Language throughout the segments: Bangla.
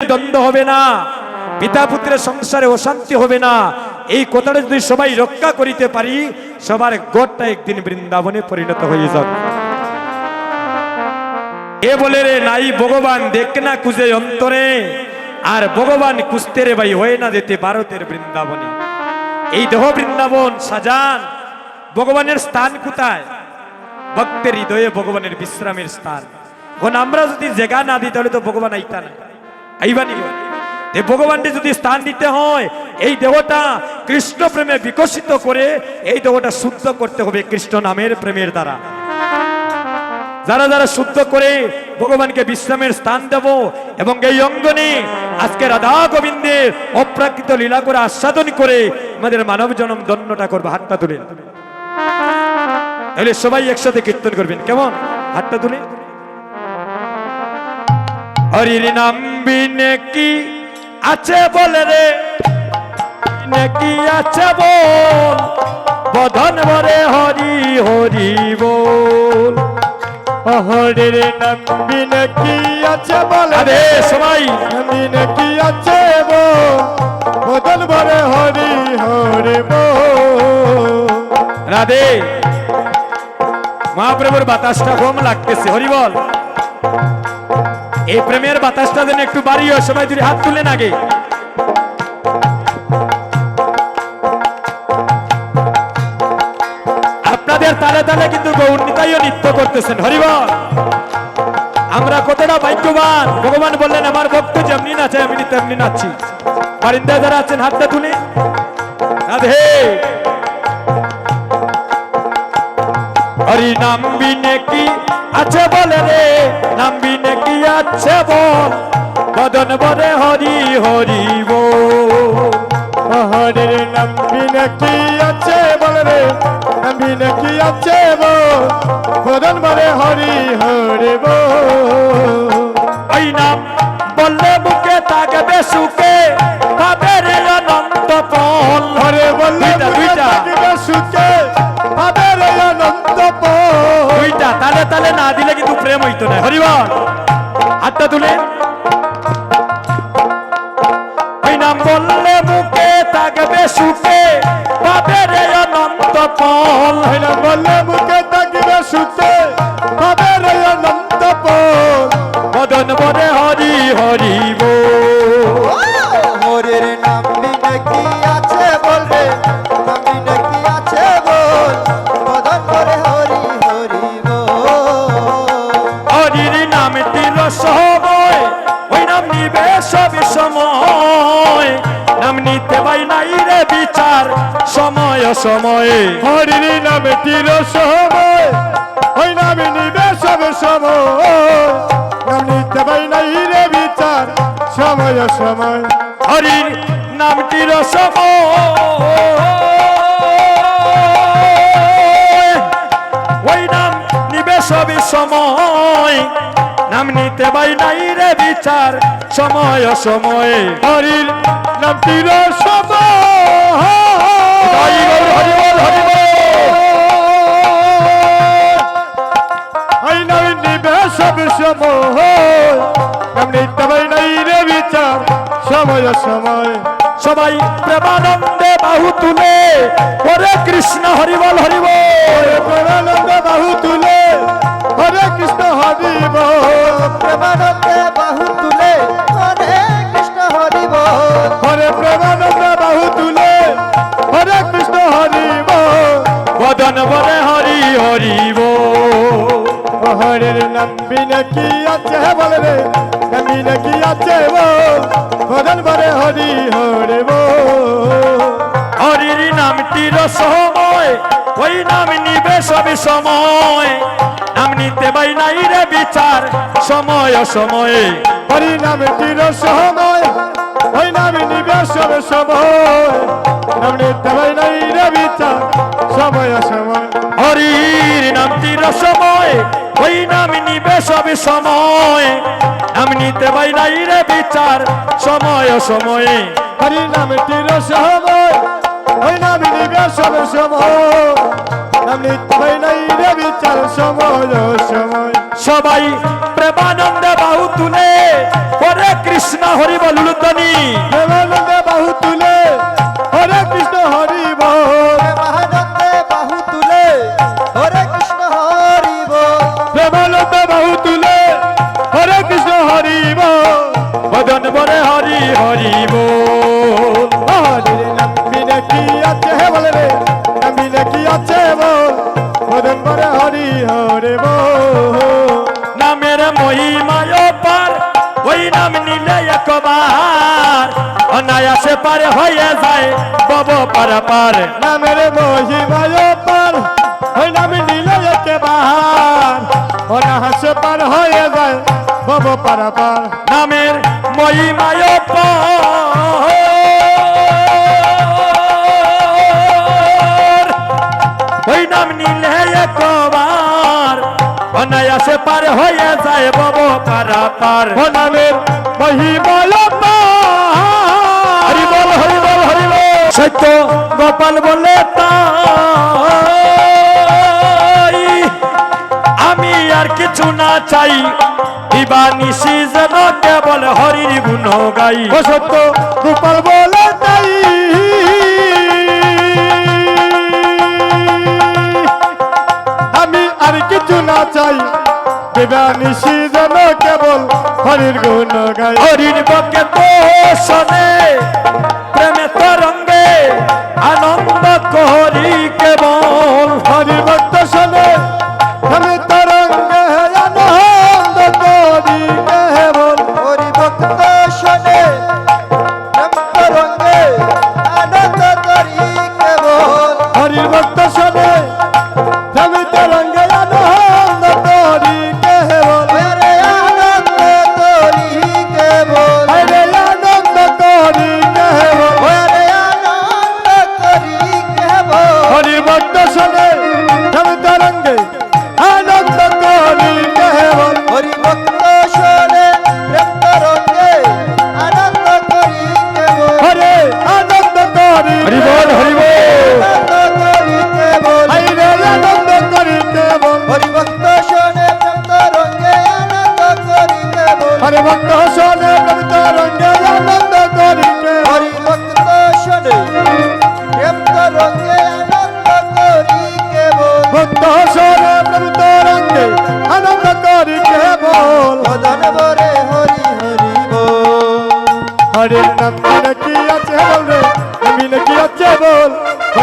দ্বন্দ্ব হবে না, পিতা পুত্রের সংসারে অশান্তি হবে না। এই কথাটা যদি সবাই রক্ষা করিতে পারি, সবার গোটটা একদিন বৃন্দাবনে পরিণত হয়ে যাবে। এ বলে রে, নাই ভগবান, দেখ না কুজে অন্তরে। আর ভগবান কুস্তে রে ভাই, হয়ে না যেতে ভারতের বৃন্দাবনে। এই দেহ বৃন্দাবন সাজান, ভগবানের স্থান কোথায়? ভক্তের হৃদয়ে ভগবানের বিশ্রামের স্থান। এখন আমরা যদি জায়গা না দিই, তাহলে তো ভগবান আইতা না ভগবানকে যদি স্থান দিতে হয়, এই দেহটা কৃষ্ণ প্রেমে বিকশিত করে, এই দেহটা শুদ্ধ করতে হবে কৃষ্ণ নামের প্রেমের দ্বারা। যারা যারা শুদ্ধ করে ভগবানকে বিশ্রামের স্থান দেব এবং এই অঙ্গনে আজকে রাধা গোবিন্দের অপ্রাকৃত লীলা করে আস্বাদন করে আমাদের মানব জনম দণ্ডটা করব, হাতটা তুলে। তাহলে সবাই একসাথে কীর্তন করবেন, কেমন? হাতটা তুলে। হরির নাম বিনে কি আছে বলে রে? নাকি আছে বল? বধন ভরে হরি হরি বল। হরের নাম্বি নাকি আছে বলে আরে সবাই। নাম্বি নাকি আছে বো বধন বরে হরি হরে বো রাধে। মহাপ্রভুর বাতাসটা কম লাগতেছে। হরি বল। এই প্রেমের বাতাসটা যেন একটু বাড়িও সবাই যদি হাত তুলে আগে আপনাদের তালে তালে কিন্তু গৌরনিতাইও নৃত্য করতেছেন, হরিবল। আমরা কতটা ভাগ্যবান। ভগবান বললেন, আমার ভক্ত যেমনি নাচে আমি তেমনি নাচছি। বারিন্দায় যারা আছেন, হাতটা তুলে। রাধে। হরি নাম বিনে কি আছে বলে রে? নাম আছে বল। বদন বরে হরি হরি বল হরের নাম্বি নাকি আছে বলে রে? নাম্বি নাকি আছে বো বদল বরে হরি হরে বো। ওই নাম বললে মুখে থাকবে সুখে পাবে রে অনন্ত ফল। হরে বললে দুইটা, দুইটা। থাকিবে সুখে পাবে রে অনন্ত পো দুইটা তালে তালে না দিলে কিন্তু প্রেম হইতো না। হরিবল ফল হইলা বললে মুখে থাকিবে সুখে পাবে রে অনন্ত মদন বরে হরি হরি সময়। হরির নামে তীর সময়। ওই নামে নিবে সময়। নাম নাই রে বিচার। সময় সময়। হরির নাম তীর সময়। ওই নাম সময়। নাম নিতে নাই রে বিচার। সময় সময়ে। নাম তীর সময়। সময় নাম নিতে পাই নাই রে বিচার সময় সময় সবাই প্রেমানন্দে বাহু তুলে হরে কৃষ্ণ হরিবল হরিবল প্রেমানন্দ বাহু তুলে হরে কৃষ্ণ, হরি বল প্রেমানন্দে বাহু তুলে হরে কৃষ্ণ, হরি বল, হরে প্রেমানন্দ বাহু তুলে হরে কৃষ্ণ, হরি বল, বদন বরে হরি হরিব হরের নাম বিনে কি আছে বল রে। বিনে কি আছে বল বদন বরে হরি হরে বল হরির নামটির সময় ওই নাম নিবে সব সময়। নাম নিতে পাই নাই রে বিচার সময় সময়ে হরি নামে তীর সময় ওই নামে নিবে সব সময়। নাম নিতে পাই নাই রে বিচার সময় সময় হরির নামটির সময় ওই নাম নিবে সব সময়। নাম নিতে নাই রে বিচার সময় সময়ে। হরি নামে তীর সময় ওই নামে নিবে সব সময়। নাম নিতে পাই নাই রে বিচার সময় সময়। সবাই প্রেমানন্দে বাহু তুলে হরে কৃষ্ণ হরি তনি প্রেমানন্দে বাহু তুলে অনায়াসে পার হয়ে যায়। বব পার পার। নামের মহিমায় পার। ওই নাম নিলে একে বাহার। অনাহাস পার হয়ে যায়। বব পারা পার। নামের মহিমায় পার। ওই নাম নিলে একবার অনায়াসে পার হয়ে যায়। বব পার পার। ও নামের মহিমায় সত্য গোপাল বলে তাই। আমি আর কিছু না চাই দিবা নিশি যেন কেবল হরির গুণ গাই। ও সত্য গোপাল বলে তাই। আমি আর কিছু না চাই দেবা নিশি যেন কেবল হরির গুণ গাই। হরির বকে তো শোনে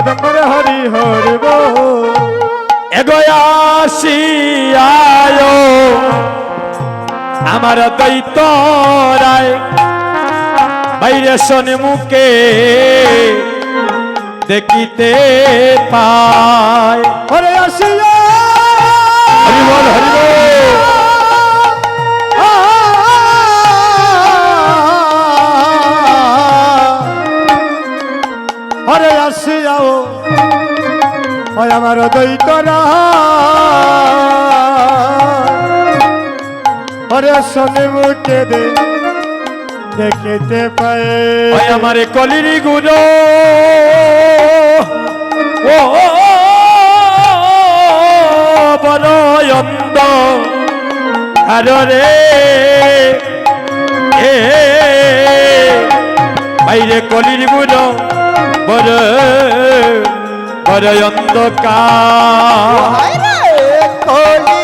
কদম্বরে হরি হরি বল এগোয়াসি আয় আমার দৈত রায়, বাইরে শোনে মুখে দেখিতে পায়। হরে আসিয়া হরে শনি মুখে দে দেখিতে পায়। ওই আমার কলির গুরু ও বড় অন্ধ। আরে এ বাইরে কলির গুরু বড় বড় অন্ধকার। কলি